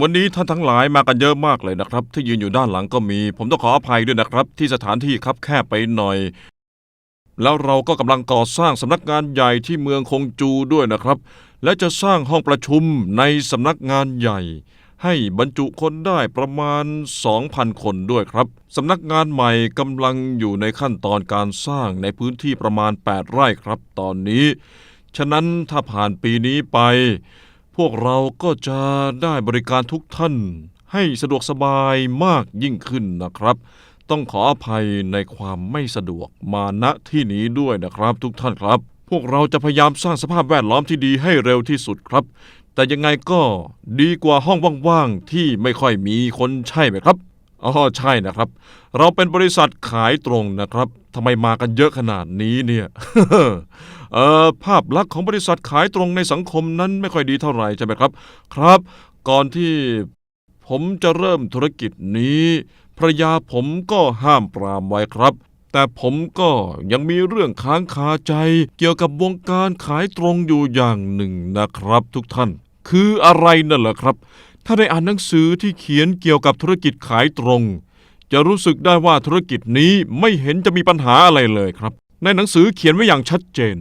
วันนี้ท่านทั้งหลายมากันเยอะมากเลยนะครับ ที่ยืนอยู่ด้านหลังก็มี ผมต้องขออภัยด้วยนะครับ ที่สถานที่คับแคบไปหน่อย แล้วเราก็กำลังก่อสร้างสำนักงานใหญ่ที่เมืองคงจูด้วยนะครับ และจะสร้างห้องประชุมในสำนักงานใหญ่ ให้บรรจุคนได้ประมาณ 2,000 คนด้วยครับสำนักงานใหม่กำลังอยู่ในขั้นตอนการสร้างในพื้นที่ประมาณ 8 ไร่ครับ ตอนนี้ ฉะนั้นถ้าผ่านปีนี้ไป พวกเราก็จะได้บริการทุกท่านให้สะดวกสบายมากยิ่งขึ้นนะครับ ต้องขออภัยในความไม่สะดวกมาณที่นี้ด้วยนะครับทุกท่านครับ พวกเราจะพยายามสร้างสภาพแวดล้อมที่ดีให้เร็วที่สุดครับ แต่ยังไงก็ดีกว่าห้องว่างๆที่ไม่ค่อยมีคนใช่ไหมครับ อ๋อใช่นะครับ เราเป็นบริษัทขายตรงนะครับทำไมมากันเยอะขนาดนี้เนี่ยเอ่อภาพลักษณ์ของบริษัทขายตรงในสังคมนั้นไม่ค่อยดีเท่าไหร่ใช่ไหมครับ ครับ ก่อนที่ผมจะเริ่มธุรกิจนี้ภรยาผมก็ห้ามปรามไว้ครับ แต่ผมก็ยังมีเรื่องค้างคาใจ เกี่ยวกับวงการขายตรงอยู่อย่างหนึ่งนะครับ ทุกท่าน คืออะไรนั่นเหรอครับ ถ้าได้อ่านหนังสือที่เขียนเกี่ยวกับธุรกิจขายตรง จะรู้สึกได้ว่าธุรกิจนี้ไม่เห็นจะมีปัญหาอะไรเลยครับ ในหนังสือเขียนไว้อย่างชัดเจน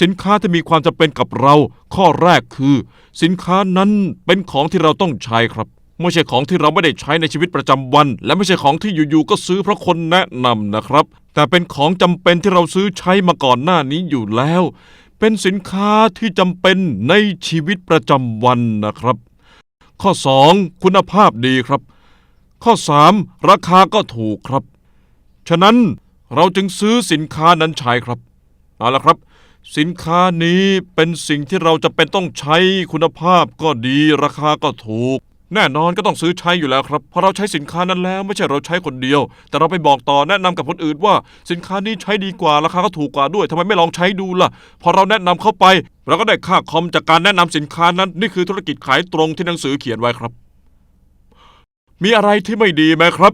สินค้าที่มีความจำเป็นกับเรา ข้อแรกคือ สินค้านั้นเป็นของที่เราต้องใช้ครับ ไม่ใช่ของที่เราไม่ได้ใช้ในชีวิตประจำวัน และไม่ใช่ของที่อยู่ๆก็ซื้อเพราะคนแนะนำนะครับ แต่เป็นของจำเป็นที่เราซื้อใช้มาก่อนหน้านี้อยู่แล้ว เป็นสินค้าที่จำเป็นในชีวิตประจำวันนะครับ ข้อ 2 คุณภาพดีครับ ข้อ 3 ราคาก็ถูกครับ ฉะนั้นเราจึงซื้อสินค้านั้นใช้ครับเอาละครับ สินค้านี้เป็นสิ่งที่เราจะเป็นต้องใช้คุณภาพก็ดี ราคาก็ถูก แน่นอนก็ต้องซื้อใช้อยู่แล้วครับเพราะเราใช้สินค้านั้นแล้วไม่ใช่เราใช้คนเดียว แต่เราไปบอกต่อแนะนำกับคนอื่นว่า สินค้านี้ใช้ดีกว่าราคาก็ถูกกว่าด้วยทำไมไม่ลองใช้ดูล่ะ พอเราแนะนำเข้าไป เราก็ได้ค่าคอมจากการแนะนำสินค้านั้นนี่คือธุรกิจขายตรงที่หนังสือเขียนไว้ครับ มีอะไรที่ไม่ดีไหมครับ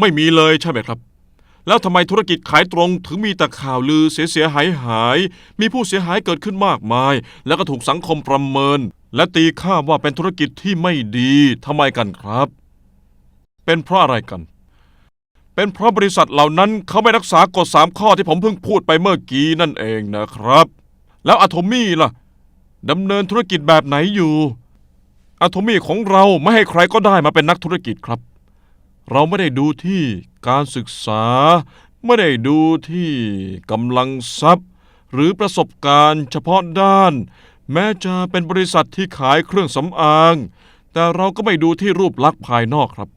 ไม่มีเลยใช่ไหมครับ แล้วทำไมธุรกิจขายตรงถึงมีแต่ข่าวลือเสียเสียหายหาย มีผู้เสียหายเกิดขึ้นมากมาย แล้วก็ถูกสังคมประเมิน และตีค่าว่าเป็นธุรกิจที่ไม่ดีทำไมกันครับ เป็นเพราะอะไรกัน เป็นเพราะบริษัทเหล่านั้นเขาไม่รักษากฎสามข้อที่ผมเพิ่งพูดไปเมื่อกี้นั่นเองนะครับ แล้วอะโทมี่ล่ะดำเนินธุรกิจแบบไหนอยู่อะโทมี่ของเราไม่ให้ใครก็ได้มาเป็นนักธุรกิจครับ เราไม่ได้ดูที่การศึกษา ไม่ได้ดูที่กำลังทรัพย์ หรือประสบการณ์เฉพาะด้าน แม้จะเป็นบริษัทที่ขายเครื่องสำอาง แต่เราก็ไม่ดูที่รูปลักษณ์ภายนอกครับ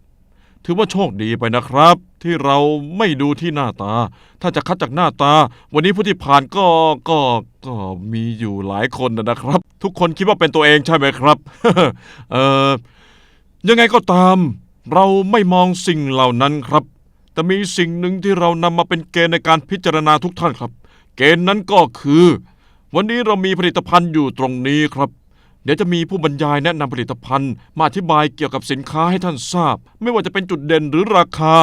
ถือว่าโชคดีไปนะครับ ที่เราไม่ดูที่หน้าตา ถ้าจะคัดจากหน้าตา วันนี้ผู้ที่ผ่านก็ก็ก็มีอยู่หลายคนนะครับ ทุกคนคิดว่าเป็นตัวเองใช่ไหมครับ เออยังไงก็ตาม เราไม่มองสิ่งเหล่านั้นครับ แต่มีสิ่งหนึ่งที่เรานำมาเป็นเกณฑ์ในการพิจารณาทุกท่านครับ เกณฑ์นั้นก็คือ วันนี้เรามีผลิตภัณฑ์อยู่ตรงนี้ครับ เดี๋ยวจะมีผู้บรรยายแนะนำผลิตภัณฑ์ มาอธิบายเกี่ยวกับสินค้าให้ท่านทราบ ไม่ว่าจะเป็นจุดเด่นหรือราคา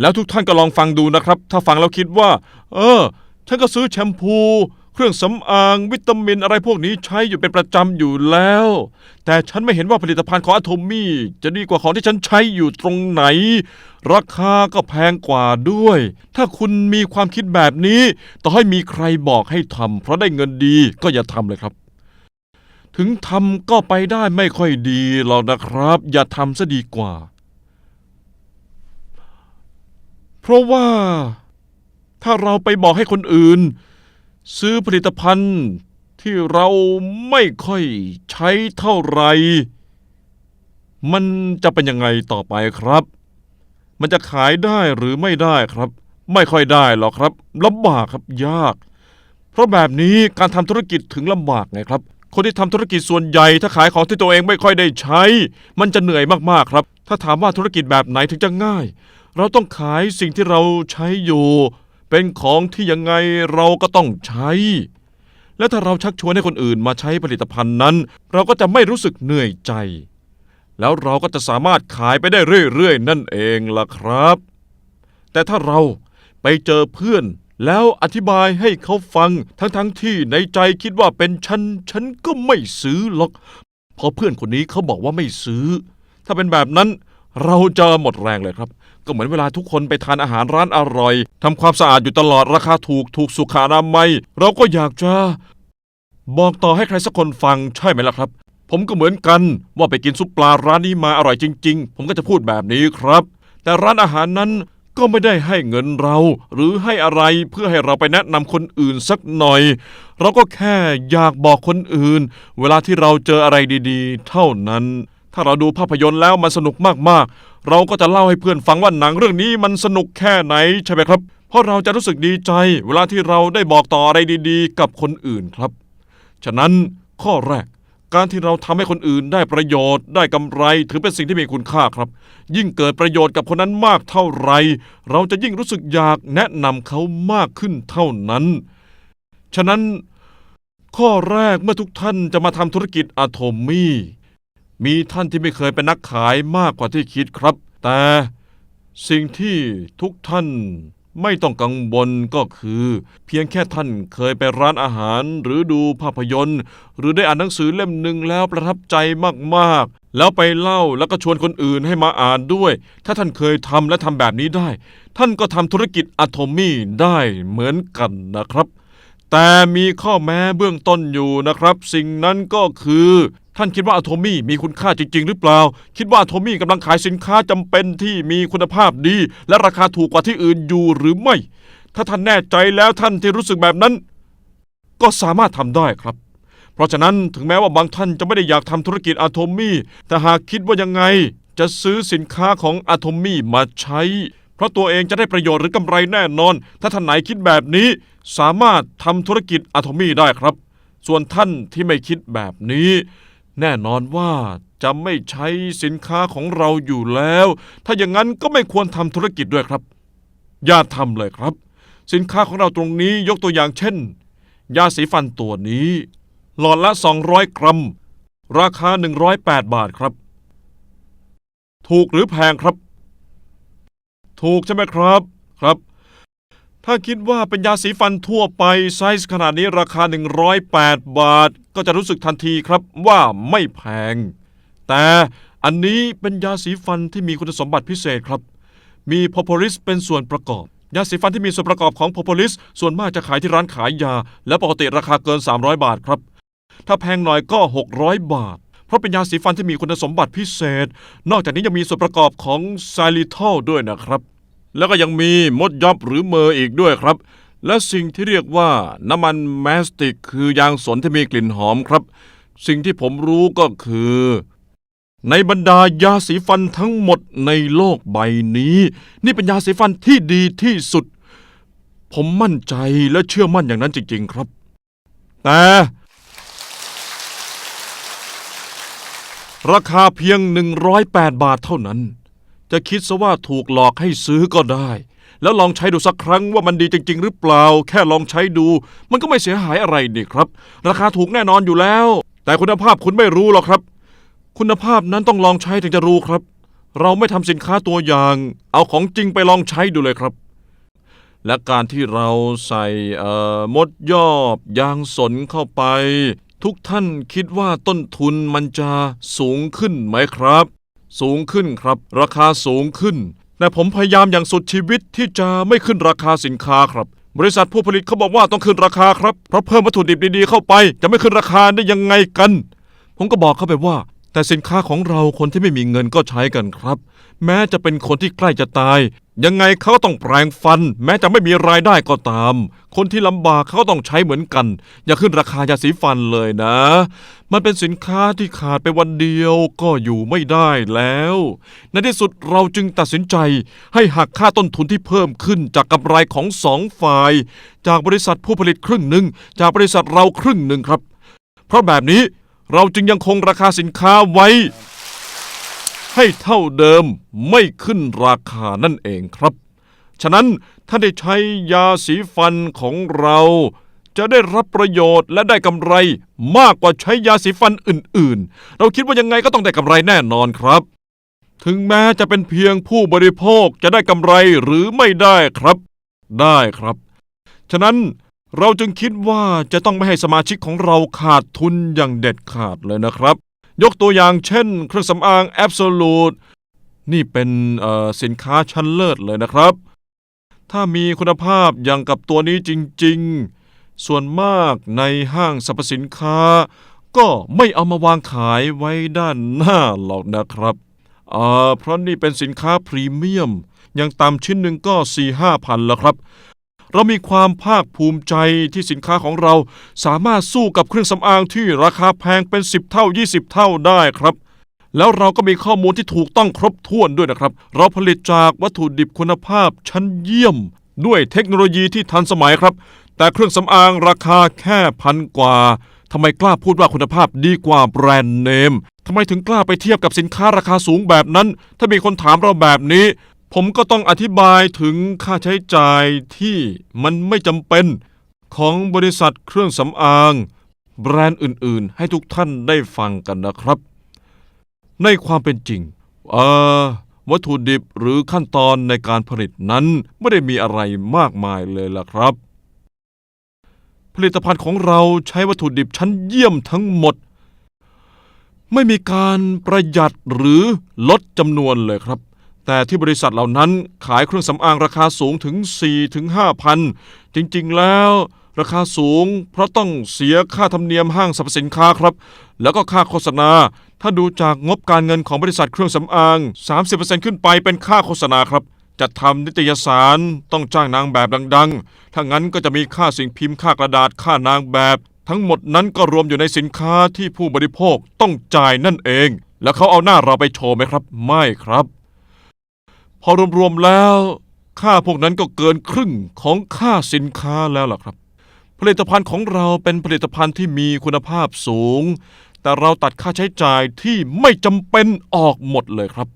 แล้วทุกท่านก็ลองฟังดูนะครับ ถ้าฟังแล้วคิดว่า เออฉันก็ซื้อแชมพู เครื่องสำอางวิตามินอะไรพวกนี้ใช้อยู่เป็นประจำอยู่แล้ว แต่ฉันไม่เห็นว่าผลิตภัณฑ์ของอะโทมี่จะดีกว่าของที่ฉันใช้อยู่ตรงไหน ราคาก็แพงกว่าด้วย ถ้าคุณมีความคิดแบบนี้ ต่อให้มีใครบอกให้ทำเพราะได้เงินดีก็อย่าทำเลยครับ ถึงทำก็ไปได้ไม่ค่อยดีหรอกนะครับ อย่าทำซะดีกว่า เพราะว่าถ้าเราไปบอกให้คนอื่น ซื้อผลิตภัณฑ์ที่เราไม่ค่อยใช้เท่าไหร่ มันจะเป็นยังไงต่อไปครับ มันจะขายได้หรือไม่ได้ครับ ไม่ค่อยได้หรอกครับลำบากครับยาก เพราะแบบนี้การทำธุรกิจถึงลำบากไงครับ คนที่ทำธุรกิจส่วนใหญ่ถ้าขายของที่ตัวเองไม่ค่อยได้ใช้ มันจะเหนื่อยมากๆครับ ถ้าถามว่าธุรกิจแบบไหนถึงจะง่าย เราต้องขายสิ่งที่เราใช้อยู่ เป็นของที่ยังไงเราก็ต้องใช้ และถ้าเราชักชวนให้คนอื่นมาใช้ผลิตภัณฑ์นั้น เราก็จะไม่รู้สึกเหนื่อยใจ แล้วเราก็จะสามารถขายไปได้เรื่อยๆ นั่นเองล่ะครับ แต่ถ้าเราไปเจอเพื่อนแล้วอธิบายให้เขาฟังทั้งๆทที่ในใจคิดว่าเป็นฉัน ฉันก็ไม่ซื้อหรอกเพราะเพื่อนคนนี้เขาบอกว่าไม่ซื้อ ถ้าเป็นแบบนั้นเราจะหมดแรงเลยครับ ก็เหมือนเวลาทุกคนไปทานอาหารร้านอร่อยทำความสะอาดอยู่ตลอดราคาถูกถูกสุขอนามัยเราก็อยากจะ บอกต่อให้ใครสักคนฟังใช่ไหมล่ะครับ ผมก็เหมือนกันว่าไปกินซุปปลาร้านนี้มาอร่อยจริง ๆ ผมก็จะพูดแบบนี้ครับ แต่ร้านอาหารนั้นก็ไม่ได้ให้เงินเรา หรือให้อะไรเพื่อให้เราไปแนะนำคนอื่นสักหน่อย เราก็แค่อยากบอกคนอื่น เวลาที่เราเจออะไรดี ๆ เท่านั้น ถ้าเราดูภาพยนตร์แล้วมันสนุกมากๆ เราก็จะเล่าให้เพื่อนฟังว่าหนังเรื่องนี้มันสนุกแค่ไหนใช่ไหมครับ เพราะเราจะรู้สึกดีใจ เวลาที่เราได้บอกต่ออะไรดีๆ กับคนอื่นครับ ฉะนั้นข้อแรก การที่เราทำให้คนอื่นได้ประโยชน์ ได้กำไรถือเป็นสิ่งที่มีคุณค่าครับ ยิ่งเกิดประโยชน์กับคนนั้นมากเท่าไหรเราจะยิ่งรู้สึกอยากแนะนำเขามากขึ้นเท่านั้น ฉะนั้น ข้อแรกเมื่อทุกท่านจะมาทำธุรกิจอะโทมี่ มีท่านที่ไม่เคยเป็นนักขายมากกว่าที่คิดครับ แต่สิ่งที่ทุกท่านไม่ต้องกังวลก็คือ เพียงแค่ท่านเคยไปร้านอาหาร หรือดูภาพยนตร์ หรือได้อ่านหนังสือเล่มหนึ่งแล้วประทับใจมากๆ แล้วไปเล่าแล้วก็ชวนคนอื่นให้มาอ่านด้วย ถ้าท่านเคยทำและทำแบบนี้ได้ ท่านก็ทำธุรกิจอะโทมี่ได้เหมือนกันนะครับ แต่มีข้อแม้เบื้องต้นอยู่นะครับ สิ่งนั้นก็คือ ท่านคิดว่าอะโทมี่มีคุณค่าจริง ๆ หรือเปล่า คิดว่าอะโทมี่กำลังขายสินค้าจำเป็นที่มีคุณภาพดี และราคาถูกกว่าที่อื่นอยู่หรือไม่ ถ้าท่านแน่ใจแล้วท่านที่รู้สึกแบบนั้น ก็สามารถทำได้ครับ เพราะฉะนั้นถึงแม้ว่าบางท่านจะไม่ได้อยากทำธุรกิจอะโทมี่แต่หากคิดว่ายังไง จะซื้อสินค้าของอะโทมี่มาใช้ เพราะตัวเองจะได้ประโยชน์หรือกำไรแน่นอน ถ้าท่านไหนคิดแบบนี้ สามารถทำธุรกิจอะโทมี่ได้ครับ ส่วนท่านที่ไม่คิดแบบนี้ แน่นอนว่าจะไม่ใช้สินค้าของเราอยู่แล้ว ถ้าอย่างนั้นก็ไม่ควรทำธุรกิจด้วยครับ อย่าทำเลยครับ สินค้าของเราตรงนี้ยกตัวอย่างเช่น ยาสีฟันตัวนี้ หลอดละ 200 กรัม ราคา 108 บาทครับ ถูกหรือแพงครับ ถูกใช่ไหมครับ ครับ ถ้าคิดว่าเป็นยาสีฟันทั่วไปไซส์ขนาดนี้ราคา 108 บาท ก็จะรู้สึกทันทีครับว่าไม่แพง แต่อันนี้เป็นยาสีฟันที่มีคุณสมบัติพิเศษครับ มีโพโพลิสเป็นส่วนประกอบ ยาสีฟันที่มีส่วนประกอบของโพโพลิส ส่วนมากจะขายที่ร้านขายยา และปกติราคาเกิน 300 บาทครับ ถ้าแพงหน่อยก็ 600 บาท เพราะเป็นยาสีฟันที่มีคุณสมบัติพิเศษ นอกจากนี้ยังมีส่วนประกอบของไซลิทอลด้วยนะครับ แล้วก็ยังมีมดยับหรือเมอร์อีกด้วยครับ และสิ่งที่เรียกว่าน้ำมันแมสติก คือยางสนที่มีกลิ่นหอมครับ สิ่งที่ผมรู้ก็คือ ในบรรดายาสีฟันทั้งหมดในโลกใบนี้ นี่เป็นยาสีฟันที่ดีที่สุด ผมมั่นใจและเชื่อมั่นอย่างนั้นจริง ๆ ครับ แต่ราคาเพียง 108 บาทเท่านั้น จะคิดซะว่าถูกหลอกให้ซื้อก็ได้ แล้วลองใช้ดูสักครั้งว่ามันดีจริง ๆ หรือเปล่า แค่ลองใช้ดู มันก็ไม่เสียหายอะไรนี่ครับ ราคาถูกแน่นอนอยู่แล้ว แต่คุณภาพคุณไม่รู้หรอกครับ คุณภาพนั้นต้องลองใช้ถึงจะรู้ครับ เราไม่ทำสินค้าตัวอย่าง เอาของจริงไปลองใช้ดูเลยครับ และการที่เราใส่เอ่อมดยอบยางสนเข้าไป ทุกท่านคิดว่าต้นทุนมันจะสูงขึ้นไหมครับ สูงขึ้นครับ ราคาสูงขึ้น แต่ผมพยายามอย่างสุดชีวิตที่จะไม่ขึ้นราคาสินค้าครับ บริษัทผู้ผลิตเขาบอกว่าต้องขึ้นราคาครับเพราะเพิ่มวัตถุดิบดีๆเข้าไป จะไม่ขึ้นราคาได้ยังไงกัน ผมก็บอกเขาไปว่า แต่สินค้าของเราคนที่ไม่มีเงินก็ใช้กันครับ แม้จะเป็นคนที่ใกล้จะตาย ยังไงเขาก็ต้องแปลงฟัน แม้จะไม่มีรายได้ก็ตาม คนที่ลำบากเขาก็ต้องใช้เหมือนกัน อย่าขึ้นราคายาสีฟันเลยนะ มันเป็นสินค้าที่ขาดไปวันเดียวก็อยู่ไม่ได้แล้ว ในที่สุดเราจึงตัดสินใจ ให้หักค่าต้นทุนที่เพิ่มขึ้นจากกำไรของสองฝ่าย จากบริษัทผู้ผลิตครึ่งหนึ่งจากบริษัทเราครึ่งหนึ่งครับ เพราะแบบนี้ เราจึงยังคงราคาสินค้าไว้ ให้เท่าเดิมไม่ขึ้นราคานั่นเองครับ ฉะนั้นถ้าได้ใช้ยาสีฟันของเรา จะได้รับประโยชน์และได้กำไรมากกว่าใช้ยาสีฟันอื่นๆ เราคิดว่ายังไงก็ต้องได้กำไรแน่นอนครับ ถึงแม้จะเป็นเพียงผู้บริโภคจะได้กำไรหรือไม่ได้ครับ ได้ครับ ฉะนั้น เราจึงคิดว่าจะต้องไม่ให้สมาชิกของเราขาดทุนอย่างเด็ดขาดเลยนะครับ ยกตัวอย่างเช่น เครื่องสำอาง Absolute นี่เป็นสินค้าชั้นเลิศเลยนะครับ ถ้ามีคุณภาพอย่างกับตัวนี้จริง ๆ ส่วนมากในห้างสรรพสินค้า ก็ไม่เอามาวางขายไว้ด้านหน้าหรอกนะครับเพราะนี่เป็นสินค้าพรีเมียม อยังต่ำชิ้นหนึ่งก็4ี่ห้าพันแล้วครับ เรามีความภาคภูมิใจที่สินค้าของเราสามารถสู้กับเครื่องสำอางที่ราคาแพงเป็น 10 เท่า 20 เท่าได้ครับ แล้วเราก็มีข้อมูลที่ถูกต้องครบถ้วนด้วยนะครับ เราผลิตจากวัตถุดิบคุณภาพชั้นเยี่ยม ด้วยเทคโนโลยีที่ทันสมัยครับ แต่เครื่องสำอางราคาแค่พันกว่าทำไมกล้าพูดว่าคุณภาพดีกว่าแบรนด์เนมทำไมถึงกล้าไปเทียบกับสินค้าราคาสูงแบบนั้น ถ้ามีคนถามเราแบบนี้ ผมก็ต้องอธิบายถึงค่าใช้จ่ายที่มันไม่จำเป็นของบริษัทเครื่องสำอาง แบรนด์อื่นๆ ให้ทุกท่านได้ฟังกันนะครับ ในความเป็นจริงเอ่อวัตถุดิบหรือขั้นตอนในการผลิตนั้นไม่ได้มีอะไรมากมายเลยล่ะครับ ผลิตภัณฑ์ของเราใช้วัตถุดิบชั้นเยี่ยมทั้งหมด ไม่มีการประหยัดหรือลดจำนวนเลยครับ แต่ที่บริษัทเหล่านั้นขายเครื่องสำอางราคาสูงถึง 4 ถึง 5 พัน จริง ๆ แล้ว ราคาสูง เพราะต้องเสียค่าธรรมเนียมห้างสรรพสินค้าครับ แล้วก็ค่าโฆษณา ถ้าดูจากงบการเงินของบริษัทเครื่องสำอาง 30%ขึ้นไปเป็นค่าโฆษณาครับ จัดทำนิตยสารต้องจ้างนางแบบดัง ๆ ถ้างั้นก็จะมีค่าสิ่งพิมพ์ค่ากระดาษค่านางแบบ ทั้งหมดนั้นก็รวมอยู่ในสินค้าที่ผู้บริโภคต้องจ่ายนั่นเอง แล้วเขาเอาหน้าเราไปโชว์ไหมครับ ไม่ครับ พอรวมๆแล้วค่าพวกนั้นก็เกินครึ่งของค่าสินค้าแล้วล่ะครับ ผลิตภัณฑ์ของเราเป็นผลิตภัณฑ์ที่มีคุณภาพสูง แต่เราตัดค่าใช้จ่ายที่ไม่จำเป็นออกหมดเลยครับ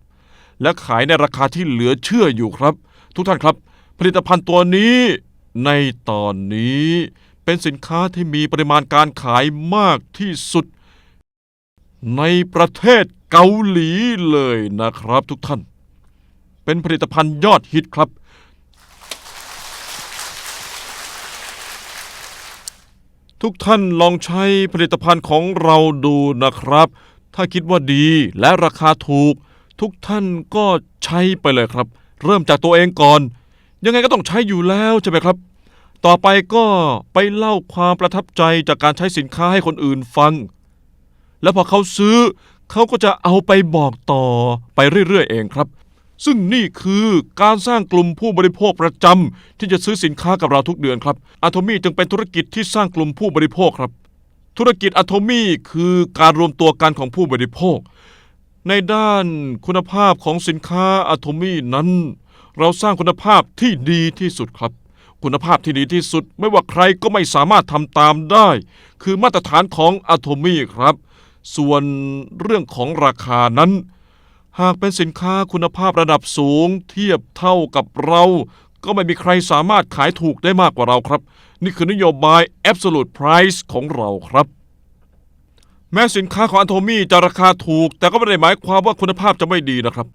และขายในราคาที่เหลือเชื่ออยู่ครับ ทุกท่านครับ ผลิตภัณฑ์ตัวนี้ในตอนนี้เป็นสินค้าที่มีปริมาณการขายมากที่สุด ในประเทศเกาหลีเลยนะครับทุกท่าน เป็นผลิตภัณฑ์ยอดฮิตครับ ทุกท่านลองใช้ผลิตภัณฑ์ของเราดูนะครับ ถ้าคิดว่าดีและราคาถูก ทุกท่านก็ใช้ไปเลยครับ เริ่มจากตัวเองก่อน ยังไงก็ต้องใช้อยู่แล้วใช่ไหมครับ ต่อไปก็ไปเล่าความประทับใจจากการใช้สินค้าให้คนอื่นฟัง แล้วพอเขาซื้อเขาก็จะเอาไปบอกต่อไปเรื่อยๆ เองครับ ซึ่งนี่คือการสร้างกลุ่มผู้บริโภคประจำที่จะซื้อสินค้ากับเราทุกเดือนครับอะโทมี่จึงเป็นธุรกิจที่สร้างกลุ่มผู้บริโภคครับ ธุรกิจอะโทมี่คือการรวมตัวกันของผู้บริโภค ในด้านคุณภาพของสินค้าอะโทมี่นั้น เราสร้างคุณภาพที่ดีที่สุดครับ คุณภาพที่ดีที่สุด ไม่ว่าใครก็ไม่สามารถทำตามได้ คือมาตรฐานของอะโทมี่ครับ ส่วนเรื่องของราคานั้น หากเป็นสินค้าคุณภาพระดับสูง เทียบเท่ากับเรา ก็ไม่มีใครสามารถขายถูกได้มากกว่าเราครับ นี่คือนโยบาย absolute price ของเราครับ แม้สินค้าของอันโทมี่จะราคาถูก แต่ก็ไม่ได้หมายความว่าคุณภาพจะไม่ดีนะครับ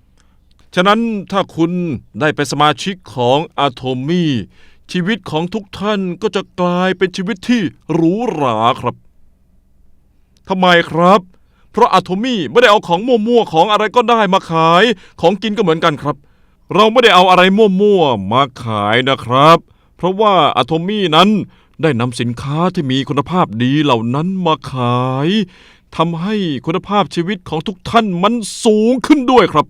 ฉะนั้นถ้าคุณได้เป็นสมาชิกของอะโทมี่ชีวิตของทุกท่านก็จะกลายเป็นชีวิตที่หรูหราครับทำไมครับ เพราะอะโทมี่ไม่ได้เอาของมั่วๆของอะไรก็ได้มาขาย ของกินก็เหมือนกันครับ เราไม่ได้เอาอะไรมั่วๆมาขายนะครับ เพราะว่าอะโทมี่นั้นได้นำสินค้าที่มีคุณภาพดีเหล่านั้นมาขายทำให้คุณภาพชีวิตของทุกท่านมันสูงขึ้นด้วยครับ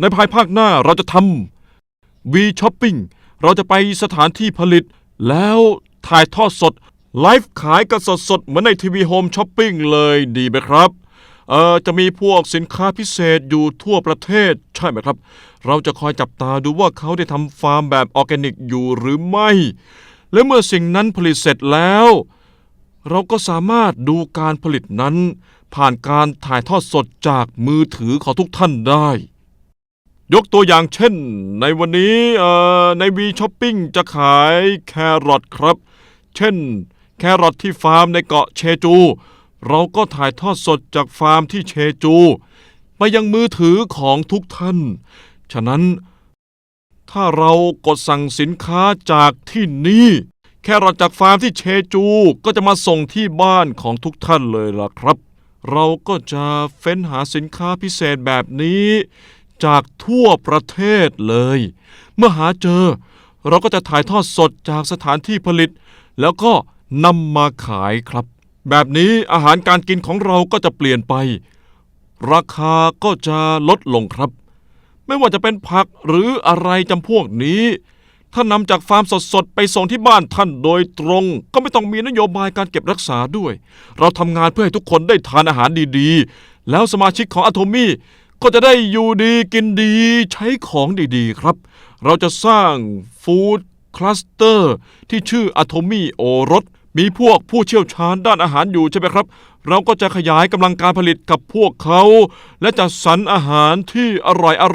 ในภายภาคหน้าเราจะทำวีช้อปปิ้งเราจะไปสถานที่ผลิต แล้วถ่ายทอดสด ไลฟ์ขายกันสดๆ เหมือนในทีวีโฮมช้อปปิ้งเลยดีไหมครับ เอ่อจะมีพวกสินค้าพิเศษอยู่ทั่วประเทศใช่ไหมครับ เราจะคอยจับตาดูว่าเขาได้ทำฟาร์มแบบออร์แกนิกอยู่หรือไม่ และเมื่อสิ่งนั้นผลิตเสร็จแล้ว เราก็สามารถดูการผลิตนั้น ผ่านการถ่ายทอดสดจากมือถือของทุกท่านได้ ยกตัวอย่างเช่น ในวันนี้เอ่อในวีช้อปปิ้งจะขายแครอทครับ เช่น แครอทที่ฟาร์มในเกาะเชจู เราก็ถ่ายทอดสดจากฟาร์มที่เชจู ไปยังมือถือของทุกท่าน ฉะนั้น ถ้าเรากดสั่งสินค้าจากที่นี่ แค่รอจากฟาร์มที่เชจูก็จะมาส่งที่บ้านของทุกท่านเลยล่ะครับ เราก็จะเฟ้นหาสินค้าพิเศษแบบนี้ จากทั่วประเทศเลย เมื่อหาเจอ เราก็จะถ่ายทอดสดจากสถานที่ผลิต แล้วก็นำมาขายครับ แบบนี้อาหารการกินของเราก็จะเปลี่ยนไป ราคาก็จะลดลงครับ ไม่ว่าจะเป็นผักหรืออะไรจำพวกนี้ ถ้านำจากฟาร์มสดๆ ไปส่งที่บ้านท่านโดยตรง ก็ไม่ต้องมีนโยบายการเก็บรักษาด้วย เราทำงานเพื่อให้ทุกคนได้ทานอาหารดีๆ แล้วสมาชิกของอะโทมี่ก็จะได้อยู่ดีกินดีใช้ของดีๆ ครับ เราจะสร้างฟู้ดคลัสเตอร์ที่ชื่ออะโทมี่โอรส มีพวกผู้เชี่ยวชาญด้านอาหารอยู่ใช่ไหมครับ เราก็จะขยายกำลังการผลิตกับพวกเขา และจัดสรรอาหารที่อ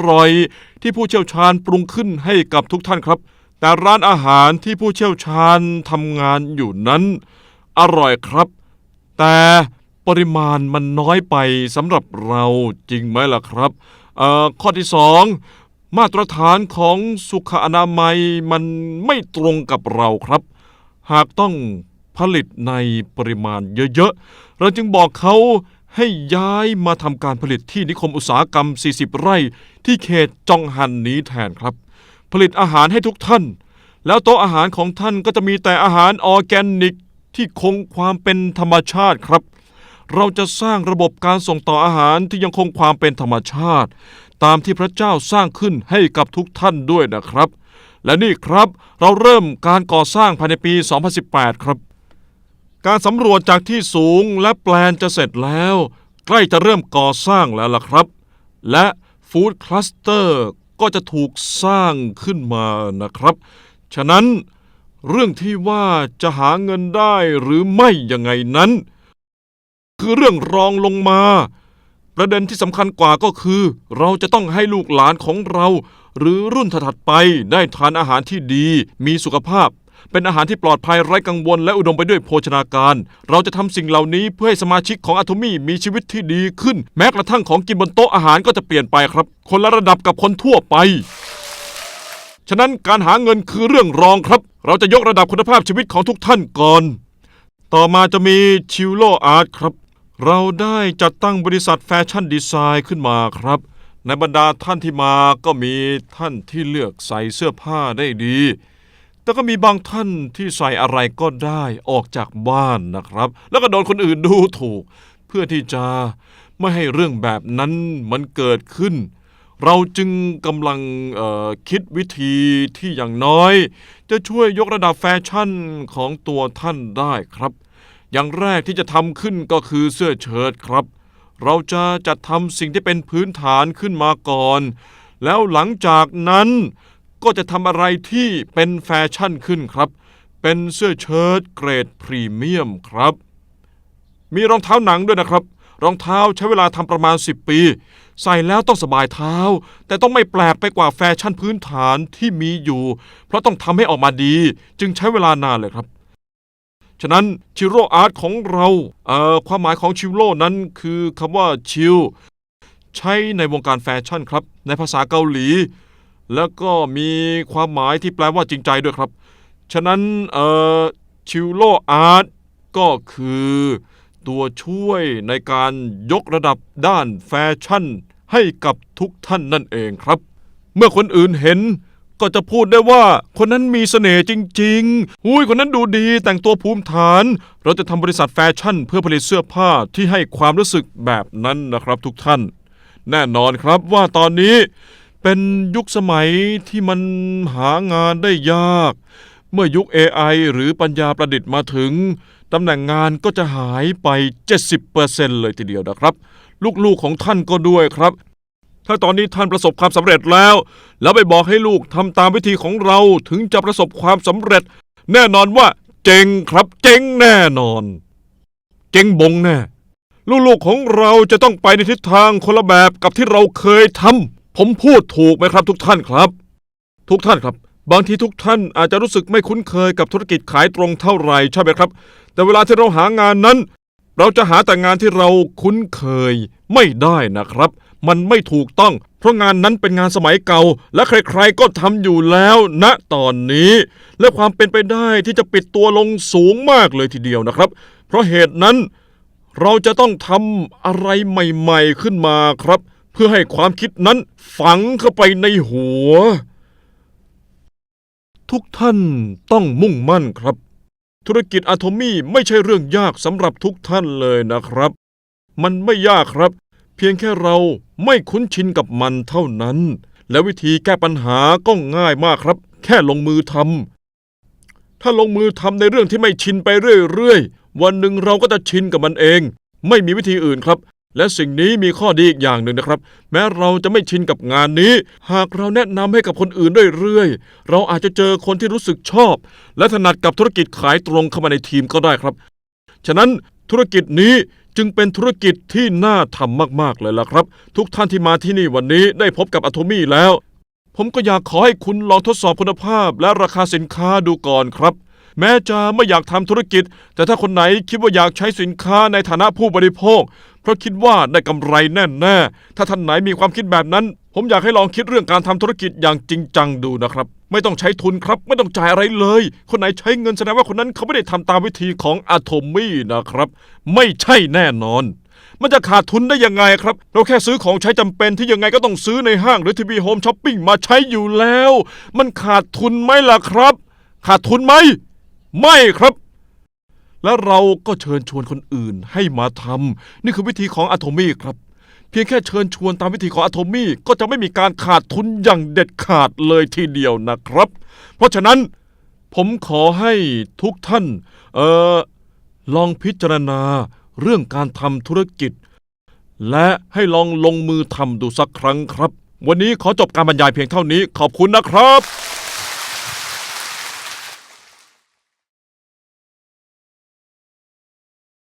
ร่อยๆที่ผู้เชี่ยวชาญปรุงขึ้นให้กับทุกท่านครับ แต่ร้านอาหารที่ผู้เชี่ยวชาญทำงานอยู่นั้น อร่อยครับ แต่ปริมาณมันน้อยไปสำหรับเราจริงไหมล่ะครับข้อที่สองมาตรฐานของสุขอนามัยมันไม่ตรงกับเราครับ หากต้อง ผลิตในปริมาณเยอะๆ เราจึงบอกเขาให้ย้ายมาทำการผลิตที่นิคมอุตสาหกรรม 40 ไร่ ที่เขตจองฮันนี้แทนครับ ผลิตอาหารให้ทุกท่าน แล้วโต๊ะอาหารของท่านก็จะมีแต่อาหารออร์แกนิกที่คงความเป็นธรรมชาติครับ เราจะสร้างระบบการส่งต่ออาหารที่ยังคงความเป็นธรรมชาติ ตามที่พระเจ้าสร้างขึ้นให้กับทุกท่านด้วยนะครับ และนี่ครับเราเริ่มการก่อสร้างภายในปี 2018 ครับ การสำรวจจากที่สูงและแปลนจะเสร็จแล้ว ใกล้จะเริ่มก่อสร้างแล้วล่ะครับ และฟู้ดคลัสเตอร์ก็จะถูกสร้างขึ้นมานะครับ ฉะนั้นเรื่องที่ว่าจะหาเงินได้หรือไม่ยังไงนั้น คือเรื่องรองลงมา ประเด็นที่สำคัญกว่าก็คือ เราจะต้องให้ลูกหลานของเรา หรือรุ่นถัดไปได้ทานอาหารที่ดี มีสุขภาพ เป็นอาหารที่ปลอดภัยไร้กังวล และอุดมไปด้วยโภชนาการ เราจะทำสิ่งเหล่านี้เพื่อให้สมาชิกของอะโทมี่มีชีวิตที่ดีขึ้น แม้กระทั่งของกินบนโต๊ะอาหารก็จะเปลี่ยนไปครับ คนละระดับกับคนทั่วไป ฉะนั้นการหาเงินคือเรื่องรองครับ เราจะยกระดับคุณภาพชีวิตของทุกท่านก่อน ต่อมาจะมีชิวโลอาร์ตครับ เราได้จัดตั้งบริษัทแฟชั่นดีไซน์ขึ้นมาครับในบรรดาท่านที่มาก็มีท่านที่เลือกใส่เสื้อผ้าได้ดี แต่ก็มีบางท่านที่ใส่อะไรก็ได้ออกจากบ้านนะครับ แล้วก็โดนคนอื่นดูถูก เพื่อที่จะไม่ให้เรื่องแบบนั้นมันเกิดขึ้น เราจึงกำลังคิดวิธีที่อย่างน้อย จะช่วยยกระดับแฟชั่นของตัวท่านได้ครับ อย่างแรกที่จะทำขึ้นก็คือเสื้อเชิ้ตครับ เราจะจัดทำสิ่งที่เป็นพื้นฐานขึ้นมาก่อน แล้วหลังจากนั้น ก็จะทำอะไรที่เป็นแฟชั่นขึ้นครับ เป็นเสื้อเชิ้ตเกรดพรีเมียมครับ มีรองเท้าหนังด้วยนะครับ รองเท้าใช้เวลาทำประมาณ 10 ปี ใส่แล้วต้องสบายเท้า แต่ต้องไม่แปลกไปกว่าแฟชั่นพื้นฐานที่มีอยู่ เพราะต้องทำให้ออกมาดี จึงใช้เวลานานเลยครับฉะนั้นชิโร่อาร์ตของเราเอ่อความหมายของชิโร่นั้นคือคำว่าชิลใช้ในวงการแฟชั่นครับ ในภาษาเกาหลี แล้วก็มีความหมายที่แปลว่าจริงใจด้วยครับ ฉะนั้นเอ่อชิโร่อาร์ตก็คือ ตัวช่วยในการยกระดับด้านแฟชั่น ให้กับทุกท่านนั่นเองครับ เมื่อคนอื่นเห็นก็จะพูดได้ว่าคนนั้นมีเสน่ห์จริงๆอุ้ยคนนั้นดูดีแต่งตัวภูมิฐาน เราจะทำบริษัทแฟชั่น เพื่อผลิตเสื้อผ้าที่ให้ความรู้สึกแบบนั้นนะครับทุกท่าน แน่นอนครับว่าตอนนี้ เป็นยุคสมัยที่มันหางานได้ยาก เมื่อยุค AI หรือปัญญาประดิษฐ์มาถึงตำแหน่งงานก็จะหายไป 70%เลยทีเดียวนะครับ ลูกๆของท่านก็ด้วยครับ ถ้าตอนนี้ท่านประสบความสำเร็จแล้ว แล้วไปบอกให้ลูกทำตามวิธีของเราถึงจะประสบความสำเร็จ แน่นอนว่าเจ๋งครับ เจ๋งแน่นอน เจ๋งบงแน่ลูกๆของเราจะต้องไปในทิศทางคนละแบบกับที่เราเคยทำ ผมพูดถูกไหมครับ ทุกท่านครับ ทุกท่านครับ บางทีทุกท่านอาจจะรู้สึกไม่คุ้นเคยกับธุรกิจขายตรงเท่าไหร่ใช่ไหมครับ แต่เวลาที่เราหางานนั้น เราจะหาแต่งานที่เราคุ้นเคยไม่ได้นะครับ มันไม่ถูกต้อง เพราะงานนั้นเป็นงานสมัยเก่า และใครๆก็ทำอยู่แล้วณตอนนี้ และความเป็นไปได้ที่จะปิดตัวลงสูงมากเลยทีเดียวนะครับ เพราะเหตุนั้นเราจะต้องทำอะไรใหม่ ๆขึ้นมาครับ พื่อให้ความคิดนั้นฝังเข้าไปในหัว ทุกท่านต้องมุ่งมั่นครับ ธุรกิจอะโทมี่ไม่ใช่เรื่องยากสำหรับทุกท่านเลยนะครับ มันไม่ยากครับ เพียงแค่เราไม่คุ้นชินกับมันเท่านั้น และวิธีแก้ปัญหาก็ง่ายมากครับ แค่ลงมือทำถ้าลงมือทำในเรื่องที่ไม่ชินไปเรื่อยๆวันหนึ่งเราก็จะชินกับมันเอง ไม่มีวิธีอื่นครับ และสิ่งนี้มีข้อดีอีกอย่างหนึ่งนะครับ แม้เราจะไม่ชินกับงานนี้ หากเราแนะนำให้กับคนอื่นเรื่อยๆเราอาจจะเจอคนที่รู้สึกชอบ และถนัดกับธุรกิจขายตรงเข้ามาในทีมก็ได้ครับ ฉะนั้นธุรกิจนี้จึงเป็นธุรกิจที่น่าทำมากๆเลยล่ะครับ ทุกท่านที่มาที่นี่วันนี้ได้พบกับอะโทมี่แล้ว ผมก็อยากขอให้คุณลองทดสอบคุณภาพและราคาสินค้าดูก่อนครับ แม้จะไม่อยากทำธุรกิจ แต่ถ้าคนไหนคิดว่าอยากใช้สินค้าในฐานะผู้บริโภค เพราะคิดว่าได้กำไรแน่ๆ ถ้าท่านไหนมีความคิดแบบนั้น ผมอยากให้ลองคิดเรื่องการทำธุรกิจอย่างจริงจังดูนะครับ ไม่ต้องใช้ทุนครับ ไม่ต้องจ่ายอะไรเลย คนไหนใช้เงินแสดงว่าคนนั้นเขาไม่ได้ทำตามวิธีของอะโทมี่นะครับ ไม่ใช่แน่นอนมันจะขาดทุนได้ยังไงครับ เราแค่ซื้อของใช้จำเป็นที่ยังไงก็ต้องซื้อในห้างหรือทีวีโฮมช้อปปิ้งมาใช้อยู่แล้ว มันขาดทุนไหมล่ะครับ ขาดทุนไหม ไม่ครับ แล้วเราก็เชิญชวนคนอื่นให้มาทำนี่คือวิธีของอะโทมี่ครับ เพียงแค่เชิญชวนตามวิธีของอะโทมี่ก็จะไม่มีการขาดทุนอย่างเด็ดขาดเลยทีเดียวนะครับ เพราะฉะนั้น ผมขอให้ทุกท่าน เอ่อลองพิจารณาเรื่องการทำธุรกิจ และให้ลองลงมือทำดูสักครั้งครับ วันนี้ขอจบการบรรยายเพียงเท่านี้ขอบคุณนะครับ